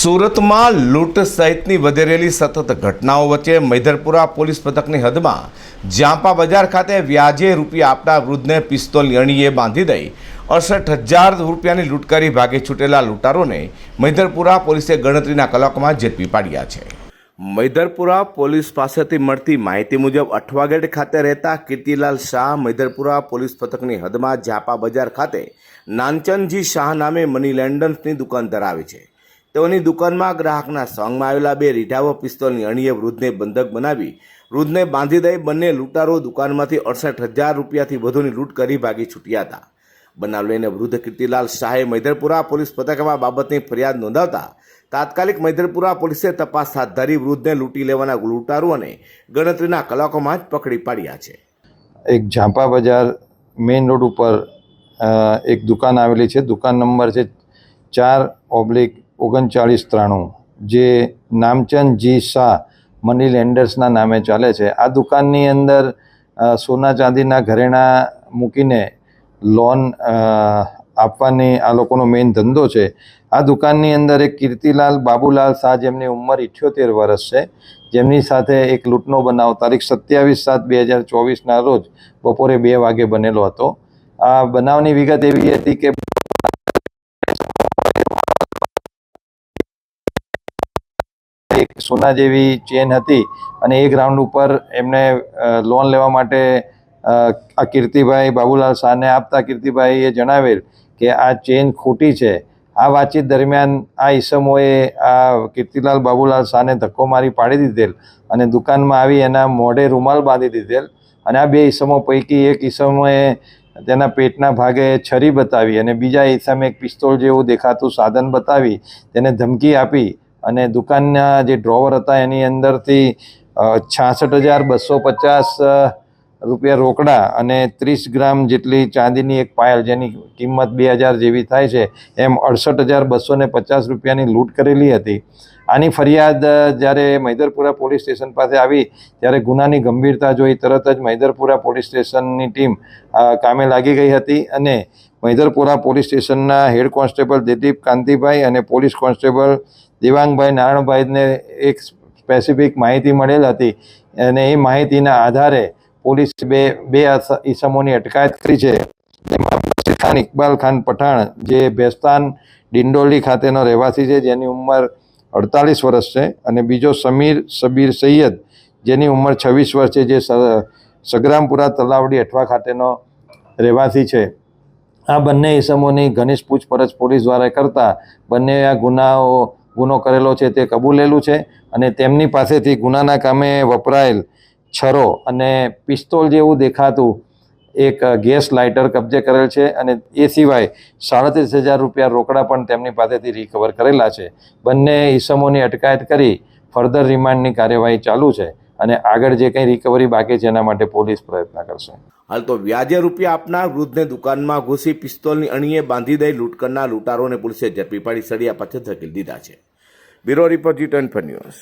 સુરતમાં લૂંટ સહિતની વધેરેલી સતત ઘટનાઓ વચ્ચે મૈધરપુરા પોલીસ પથકની હદમાં જાંપા બજાર ખાતે વ્યાજે રૂપિયા આપતા વૃદ્ધને પિસ્તોલ અણીએ બાંધી દઈ અડસઠ હજાર રૂપિયાની લૂંટ કરી ભાગે છૂટેલા લૂંટારોને મૈધરપુરા પોલીસે ગણતરીના કલાકોમાં ઝડપી પાડ્યા છે. મૈધરપુરા પોલીસ પાસેથી મળતી માહિતી મુજબ અઠવાગેટ ખાતે રહેતા કીર્તિલાલ શાહ મૈધરપુરા પોલીસ પથકની હદમાં જાપા બજાર ખાતે નાનચંદજી શાહ નામે મની લેન્ડર્સની દુકાન ધરાવે છે. તેઓની દુકાનમાં ગ્રાહકના સોંગમાં આવેલા બે રીઢાવો પિસ્તોલની અણીએ વૃદ્ધને બંધક બનાવી, વૃદ્ધને બાંધી દઈ બંને લૂંટારો દુકાનમાંથી અડસઠ હજાર રૂપિયાથી વધુની લૂંટ કરી ભાગી છૂટ્યા હતા. બનાવ લઈને વૃદ્ધ કીર્તિલાલ શાહે મૈધરપુરા પોલીસ પથકમાં બાબતની ફરિયાદ નોંધાવતા તાત્કાલિક મૈધરપુરા પોલીસે તપાસ હાથ ધરી વૃદ્ધને લૂંટી લેવાના લૂંટારૂ અને ગણતરીના કલાકોમાં જ પકડી પાડ્યા છે. એક ઝાંપા બજાર મેઇન રોડ ઉપર એક દુકાન આવેલી છે. દુકાન નંબર છે ચાર ઓબ્લિક ઓગણચાળીસ ત્રાણું, જે નામચંદ જી શાહ મની લેન્ડર્સના નામે ચાલે છે. આ દુકાનની અંદર સોના ચાંદીના ઘરેણાં મૂકીને લોન આપવાની આ લોકોનો મેઇન ધંધો છે. આ દુકાનની અંદર એક કીર્તિલાલ બાબુલાલ શાહ જેમની ઉંમર ઇઠ્યોતેર વર્ષ છે. જેમની સાથે એક લૂંટનો બનાવ તારીખ સત્યાવીસ સાત બે હજાર ચોવીસના રોજ બપોરે બે વાગે બનેલો હતો. આ બનાવની વિગત એવી હતી કે એક સોના જેવી ચેન હતી અને એ ગ્રાઉન્ડ ઉપર એમને લોન લેવા માટે આ કીર્તિભાઈ બાબુલાલ શાહને આપતા કીર્તિભાઈએ જણાવેલ કે આ ચેન ખોટી છે. આ વાતચીત દરમિયાન આ ઈસમોએ આ કીર્તિલાલ બાબુલાલ શાહને ધક્કો મારી પાડી દીધેલ અને દુકાનમાં આવી એના મોઢે રૂમાલ બાંધી દીધેલ અને આ બે ઈસમો પૈકી એક ઈસમોએ તેના પેટના ભાગે છરી બતાવી અને બીજા ઈસમે એક પિસ્તોલ જેવું દેખાતું સાધન બતાવી તેને ધમકી આપી અને દુકાનના જે ડ્રોવર હતા એની અંદરથી છાસઠ હજાર બસો પચાસ રૂપિયા રોકડા અને ત્રીસ ગ્રામ જેટલી ચાંદીની એક પાયલ જેની કિંમત બે હજાર જેવી થાય છે, એમ અડસઠ હજાર બસો ને પચાસ રૂપિયાની લૂંટ કરેલી હતી. આની ફરિયાદ જ્યારે મૈદરપુરા પોલીસ સ્ટેશન પાસે આવી, ત્યારે ગુનાની ગંભીરતા જોઈ તરત જ મૈદરપુરા પોલીસ સ્ટેશનની ટીમ કામે લાગી ગઈ હતી અને મૈદરપુરા પોલીસ સ્ટેશનના હેડ કોન્સ્ટેબલ દિલીપ કાંતિભાઈ અને પોલીસ કોન્સ્ટેબલ દેવાંગભાઈ નારાયણભાઈને એક સ્પેસિફિક માહિતી મળેલ હતી અને એ માહિતીના આધારે પોલીસ બે બે ઈસમોની અટકાયત કરી છે. તેમાં ઇકબાલ ખાન પઠાણ, જે ભેસ્તાન ડિંડોલી ખાતેનો રહેવાસી છે, જેની ઉંમર અડતાલીસ વર્ષ છે, અને બીજો સમીર સબીર સૈયદ, જેની ઉંમર છવ્વીસ વર્ષ છે, જે સગ્રામપુરા તલાવડી અઠવા ખાતેનો રહેવાસી છે. આ બંને ઇસમોની ઘનિષ્ઠ પૂછપરછ પોલીસ દ્વારા કરતા બંને આ ગુનાઓ, ગુનો કરેલો છે તે કબૂલેલું છે, અને તેમની પાસેથી ગુનાના કામે વપરાયેલ છરો અને પિસ્તોલ જેવું દેખાતું એક ગેસ લાઇટર કબજે કરેલ છે અને એ સિવાય સાડત્રીસ હજાર રૂપિયા રોકડા પણ તેમની પાસેથી રિકવર કરેલા છે. બંને ઈસમોની અટકાયત કરી ફર્ધર રિમાન્ડની કાર્યવાહી ચાલુ છે અને આગળ જે કંઈ રિકવરી બાકી છે એના માટે પોલીસ પ્રયત્ન કરશે. હાલ તો વ્યાજે રૂપિયા આપનાર વૃદ્ધને દુકાનમાં ઘૂસી પિસ્તોલની અણીએ બાંધી દઈ લૂંટ કરનાર લૂંટારોને પોલીસે ઝડપી પાડી સળિયા પાછળ ધકેલી દીધા છે. Bureau report G twenty news.